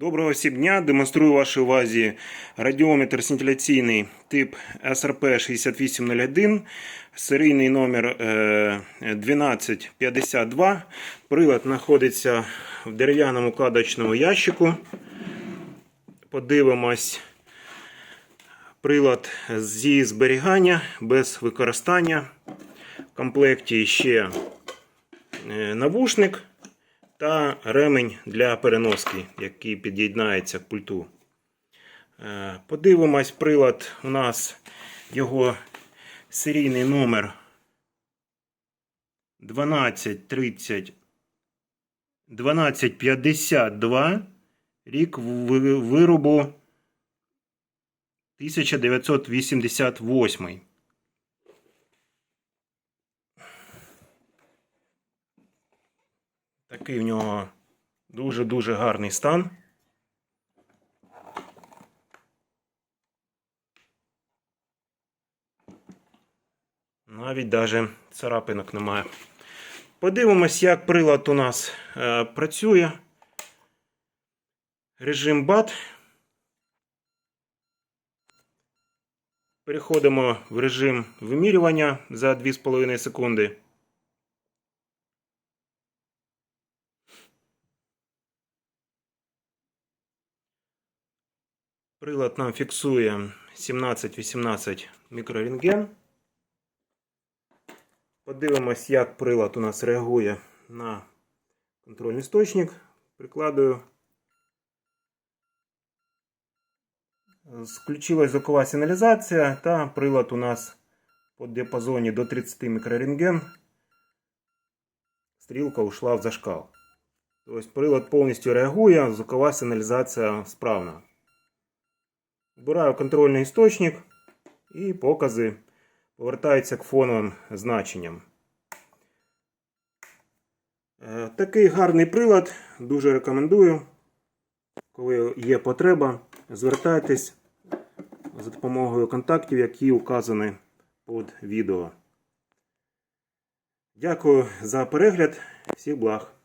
Доброго всім дня! Демонструю вашій увазі радіометр сcintiляційний тип SRP 6801, серійний номер е, 1252. Прилад знаходиться в дерев'яному кладочному ящику. Подивимось прилад зі зберігання без використання. В комплекті ще е, навушник та ремень для переноски, який під'єднається к пульту. Е, Подивимось, прилад у нас його серійний номер 1230 1252, рік виробу 1988. Такий в нього дуже-дуже гарний стан. Навіть даже царапинок немає. Подивимось, як прилад у нас е, працює. Режим BAT. Переходимо в режим вимірювання за 2,5 секунди. Прилад нам фіксує 17-18 мікрорентген. Подивимось, як прилад у нас реагує на контрольний сточник. Прикладую. Включилась звукова сигналізація та прилад у нас по діапазоні до 30 мікрорентген. Стрілка ушла в зашкал. Тобто прилад повністю реагує, звукова сигналізація справна. Вбираю контрольний істочник і покази повертаються к фоновим значенням. Е, Такий гарний прилад, дуже рекомендую. Коли є потреба, звертайтесь за допомогою контактів, які указані під відео. Дякую за перегляд. Всіх благ!